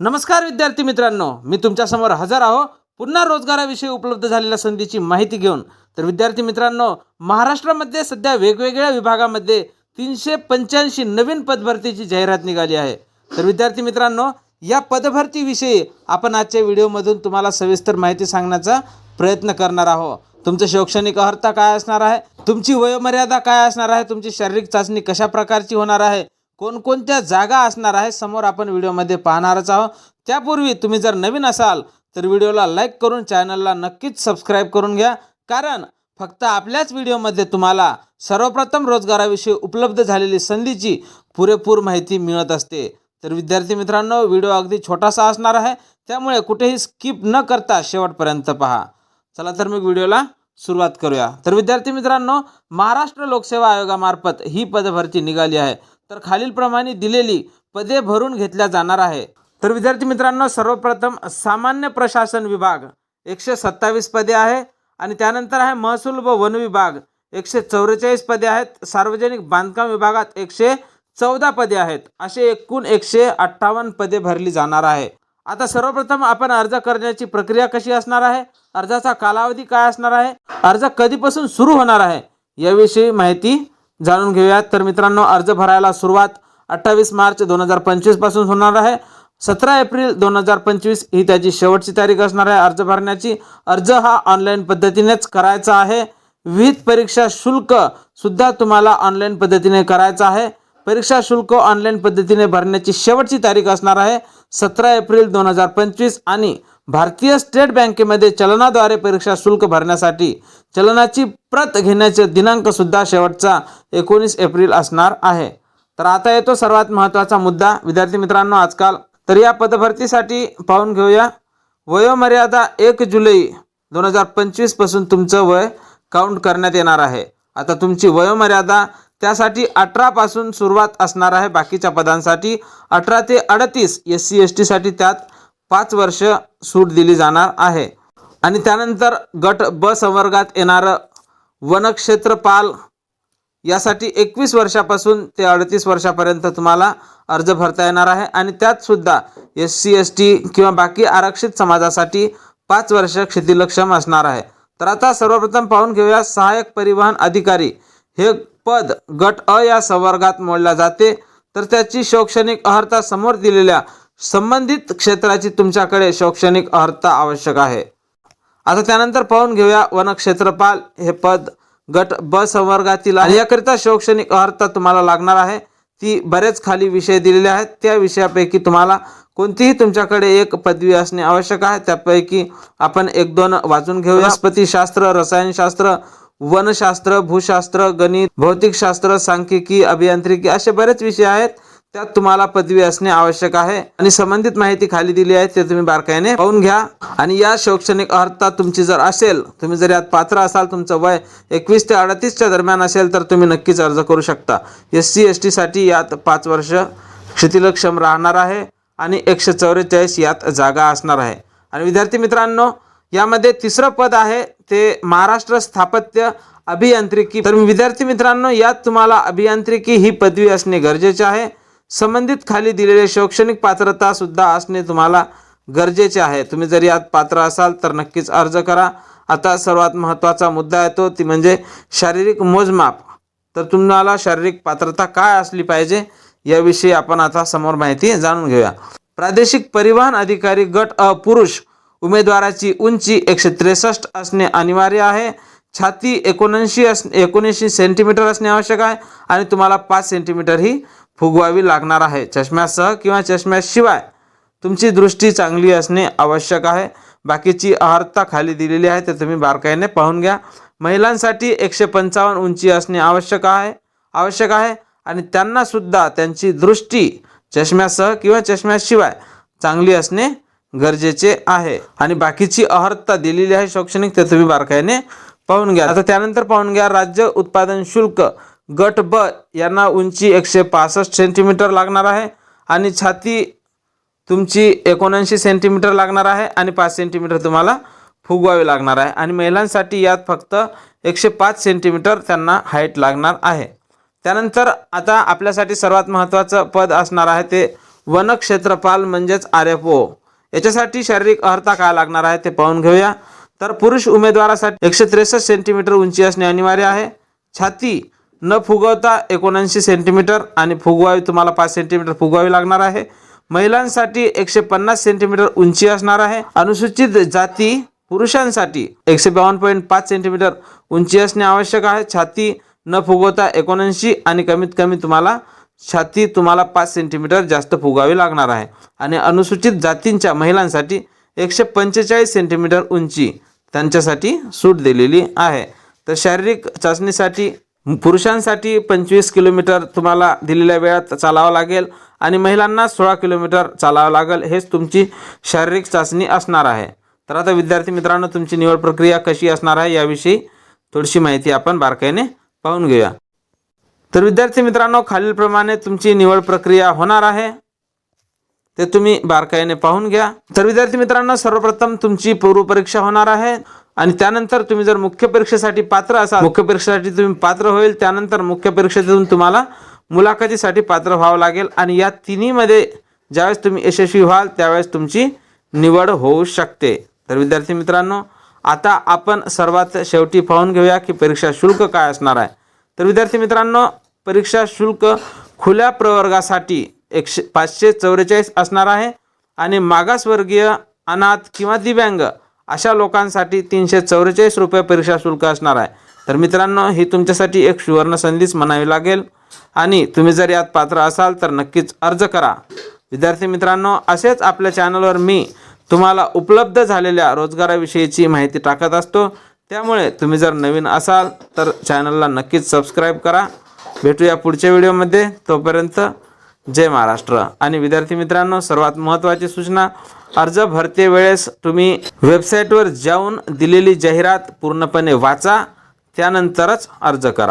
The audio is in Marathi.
नमस्कार विद्यार्थी मित्रांनो मी तुमच्यासमोर हजर आहो. पुन्हा रोजगाराविषयी उपलब्ध झालेल्या संधीची माहिती घेऊन. तर विद्यार्थी मित्रांनो महाराष्ट्रामध्ये सध्या वेगवेगळ्या विभागामध्ये तीनशे पंच्याऐंशी नवीन पदभरतीची जाहिरात निघाली आहे. तर विद्यार्थी मित्रांनो या पदभरतीविषयी आपण आजच्या व्हिडिओमधून तुम्हाला सविस्तर माहिती सांगण्याचा प्रयत्न करणार आहोत. तुमचं शैक्षणिक अर्हता काय असणार आहे? तुमची वयोमर्यादा काय असणार आहे? तुमची शारीरिक चाचणी कशा प्रकारची होणार आहे? कोणकोणत्या जागा असणार आहे समोर आपण व्हिडिओमध्ये पाहणारच आहोत. त्यापूर्वी तुम्ही जर नवीन असाल तर व्हिडिओला लाईक करून चॅनलला नक्कीच सबस्क्राईब करून घ्या. कारण फक्त आपल्याच व्हिडिओमध्ये तुम्हाला सर्वप्रथम रोजगाराविषयी उपलब्ध झालेली संधीची पुरेपूर माहिती मिळत असते. तर विद्यार्थी मित्रांनो व्हिडिओ अगदी छोटासा असणार आहे. त्यामुळे कुठेही स्किप न करता शेवटपर्यंत पहा. चला तर मग व्हिडिओला सुरुवात करूया. तर विद्यार्थी मित्रांनो महाराष्ट्र लोकसेवा आयोगामार्फत ही पदभरती निघाली आहे. तर खालीलप्रमाणे दिलेली पदे भरून घेतल्या जाणार आहे. तर विद्यार्थी मित्रांनो सर्वप्रथम सामान्य प्रशासन विभाग एकशे सत्तावीस पदे आहे आणि त्यानंतर आहे महसूल व वन विभाग एकशे चौवेचाळीस पदे आहेत. सार्वजनिक बांधकाम विभागात एकशे चौदा पदे आहेत. असे एकूण एकशे अठ्ठावन्न पदे भरली जाणार आहे. आता सर्वप्रथम आपण अर्ज करण्याची प्रक्रिया कशी असणार आहे? अर्जाचा कालावधी काय असणार आहे? अर्ज कधीपासून सुरू होणार आहे? याविषयी माहिती जाणून घेऊयात. तर मित्रांनो अर्ज भरायला सुरुवात अठ्ठावीस मार्च दोन हजार पंचवीसपासून होणार आहे. सतरा एप्रिल दोन हजार पंचवीस ही त्याची शेवटची तारीख असणार आहे अर्ज भरण्याची. अर्ज हा ऑनलाईन पद्धतीनेच करायचा आहे. विविध परीक्षा शुल्क सुद्धा तुम्हाला ऑनलाईन पद्धतीने करायचं आहे. परीक्षा शुल्क ऑनलाईन पद्धतीने भरण्याची शेवटची तारीख असणार आहे. सतरा एप्रिल दोन हजार पंचवीस आणि भारतीय स्टेट बँकेमध्ये चलनाद्वारे परीक्षा शुल्क भरण्यासाठी चलनाची प्रत घेण्याचे दिनांकसुद्धा शेवटचा एकोणीस एप्रिल असणार आहे. तर आता येतो सर्वात महत्त्वाचा मुद्दा. विद्यार्थी मित्रांनो आजकाल तर या पदभरतीसाठी पाहून घेऊया. वयोमर्यादा एक जुलै दोन हजार पंचवीसपासून तुमचं वय काउंट करण्यात येणार आहे. आता तुमची वयोमर्यादा त्यासाठी अठरापासून सुरुवात असणार आहे बाकीच्या पदांसाठी. अठरा ते अडतीस एस सी एस टीसाठी त्यात पाच वर्ष सूट दिली जाणार आहे. आणि त्यानंतर गट ब संवर्गात येणारं वनक्षेत्रपाल यासाठी एकवीस वर्षापासून ते अडतीस वर्षापर्यंत तुम्हाला अर्ज भरता येणार आहे. आणि त्यातसुद्धा एस सी एस टी किंवा बाकी आरक्षित समाजासाठी पाच वर्ष क्षितिलक्षम असणार आहे. तर आता सर्वप्रथम पाहून घेऊया सहाय्यक परिवहन अधिकारी. हे पद गट अ या संवर्गात मोडल्या जाते. तर त्याची शैक्षणिक अर्हता समोर दिलेल्या संबंधित क्षेत्राची तुमच्याकडे शैक्षणिक अर्हता आवश्यक आहे. आता त्यानंतर पाहून घेऊया वनक्षेत्रपाल. हे पद गट ब संवर्गातील याकरिता शैक्षणिक अर्हता तुम्हाला लागणार आहे. ती बरेच खाली विषय दिलेले आहेत. त्या विषयापैकी तुम्हाला कोणतीही तुमच्याकडे एक पदवी असणे आवश्यक आहे. त्यापैकी आपण एक दोन वाचून घेऊ वनस्पतीशास्त्र रसायनशास्त्र वनशास्त्र भूशास्त्र गणित भौतिकशास्त्र सांख्यिकी अभियांत्रिकी असे बरेच विषय आहेत. त्यात तुम्हाला पदवी असणे आवश्यक आहे. आणि संबंधित माहिती खाली दिली आहे ते तुम्ही बारकाईने पाहून घ्या. आणि या शैक्षणिक अर्हता तुमची जर असेल तुम्ही जर यात पात्र असाल तुमचं वय एकवीस ते अडतीसच्या दरम्यान असेल तर तुम्ही नक्कीच अर्ज करू शकता. एस सी एस टीसाठी यात पाच वर्ष क्षितिलक्षम राहणार आहे. आणि एकशे चौवेचाळीस यात जागा असणार आहे. आणि विद्यार्थी मित्रांनो यामध्ये तिसरं पद आहे ते महाराष्ट्र स्थापत्य अभियांत्रिकी. तर विद्यार्थी मित्रांनो यात तुम्हाला अभियांत्रिकी ही पदवी असणे गरजेचे आहे. संबंधित खाली दिलेले शैक्षणिक पात्रता सुद्धा असणे तुम्हाला गरजेचे आहे. तुम्ही जर यात पात्र असाल तर नक्कीच अर्ज करा. आता सर्वात महत्त्वाचा मुद्दा येतो ती म्हणजे शारीरिक मोजमाप. तर तुम्हाला शारीरिक पात्रता काय असली पाहिजे याविषयी आपण आता समोर माहिती जाणून घेऊया. प्रादेशिक परिवहन अधिकारी गट अ पुरुष उमेदवाराची उंची एकशे त्रेसष्ट असणे अनिवार्य आहे. छाती एकोणऐंशी अस एकोणऐंशी सेंटीमीटर असणे आवश्यक आहे आणि तुम्हाला पाच सेंटीमीटर ही फुगवावी लागणार आहे. चष्म्यासह किंवा चष्म्याशिवाय तुमची दृष्टी चांगली असणे आवश्यक आहे. बाकीची अर्हता खाली दिलेली आहे ते तुम्ही बारकाईने पाहून घ्या. महिलांसाठी एकशे पंचावन्न उंची असणे आवश्यक आहे आवश्यक आहे आणि त्यांनासुद्धा त्यांची दृष्टी चष्म्यासह किंवा चष्म्याशिवाय चांगली असणे गरजेचे आहे. आणि बाकीची अर्हता दिलेली आहे शैक्षणिक ते तुम्ही बारकाईने पाहून घ्या. आता त्यानंतर पाहून घ्या राज्य उत्पादन शुल्क गट ब यांना उंची एकशे पासष्ट सेंटीमीटर लागणार आहे. आणि छाती तुमची एकोणऐंशी सेंटीमीटर लागणार आहे. आणि पाच सेंटीमीटर तुम्हाला फुगवावी लागणार आहे. आणि महिलांसाठी यात फक्त एकशे पाच सेंटीमीटर त्यांना हाईट लागणार आहे. त्यानंतर आता आपल्यासाठी सर्वात महत्त्वाचं पद असणार आहे ते वनक्षेत्रपाल म्हणजेच आर एफ ओ. याच्यासाठी शारीरिक अर्हता काय लागणार आहे ते पाहून घेऊया. तर पुरुष उमेदवारासाठी एकशे त्रेसष्ट सेंटीमीटर उंची असणे अनिवार्य आहे. छाती न फुगवता एकोणऐंशी सेंटीमीटर आणि फुगवावी तुम्हाला पाच सेंटीमीटर फुगवावी लागणार आहे. महिलांसाठी एकशे पन्नास सेंटीमीटर उंची असणार आहे. अनुसूचित जाती पुरुषांसाठी एकशे बावन्न पॉईंट पाच सेंटीमीटर उंची असणे आवश्यक आहे. छाती न फुगवता एकोणऐंशी आणि कमीत कमी तुम्हाला छाती तुम्हाला पाच सेंटीमीटर जास्त फुगावी लागणार आहे. आणि अनुसूचित जातींच्या महिलांसाठी एकशे पंचेचाळीस सेंटीमीटर उंची त्यांच्यासाठी सूट दिलेली आहे. तर शारीरिक चाचणीसाठी पुरुषांसाठी पंचवीस किलोमीटर तुम्हाला दिलेल्या वेळात चालावं लागेल आणि महिलांना सोळा किलोमीटर चालावं लागेल हेच तुमची शारीरिक चाचणी असणार आहे. तर आता विद्यार्थी मित्रांनो तुमची निवड प्रक्रिया कशी असणार आहे याविषयी थोडीशी माहिती आपण बारकाईने पाहून घेऊया. तर विद्यार्थी मित्रांनो खालीलप्रमाणे तुमची निवड प्रक्रिया होणार आहे. ते तुम्ही बारकाईने पाहून घ्या. तर विद्यार्थी मित्रांनो सर्वप्रथम तुमची पूर्वपरीक्षा होणार आहे आणि त्यानंतर तुम्ही जर मुख्य परीक्षेसाठी पात्र असाल मुख्य परीक्षेसाठी तुम्ही पात्र होईल त्यानंतर मुख्य परीक्षेतून तुम्हाला मुलाखतीसाठी पात्र व्हावं लागेल आणि या तिन्हीमध्ये ज्यावेळेस तुम्ही यशस्वी व्हाल त्यावेळेस तुमची निवड होऊ शकते. तर विद्यार्थी मित्रांनो आता आपण सर्वात शेवटी पाहून घेऊया की परीक्षा शुल्क काय असणार आहे. तर विद्यार्थी मित्रांनो परीक्षा शुल्क खुल्या प्रवर्गासाठी एकशे पाचशे चौवेचाळीस असणार आहे. आणि मागासवर्गीय अनाथ किंवा दिव्यांग अशा लोकांसाठी तीनशे चौवेचाळीस रुपये परीक्षा शुल्क असणार आहे. तर मित्रांनो ही तुमच्यासाठी एक सुवर्ण संधीच म्हणावी लागेल. आणि तुम्ही जर यात पात्र असाल तर नक्कीच अर्ज करा. विद्यार्थी मित्रांनो असेच आपल्या चॅनलवर मी तुम्हाला उपलब्ध झालेल्या रोजगाराविषयीची माहिती टाकत असतो. त्यामुळे तुम्ही जर नवीन असाल तर चॅनलला नक्कीच सबस्क्राईब करा. भेटूया पुढच्या व्हिडिओमध्ये. तोपर्यंत जय महाराष्ट्र. आणि विद्यार्थी मित्रांनो सर्वात महत्त्वाची सूचना अर्ज भरते वेळेस तुम्ही वेबसाईटवर जाऊन दिलेली जाहिरात पूर्णपणे वाचा त्यानंतरच अर्ज करा.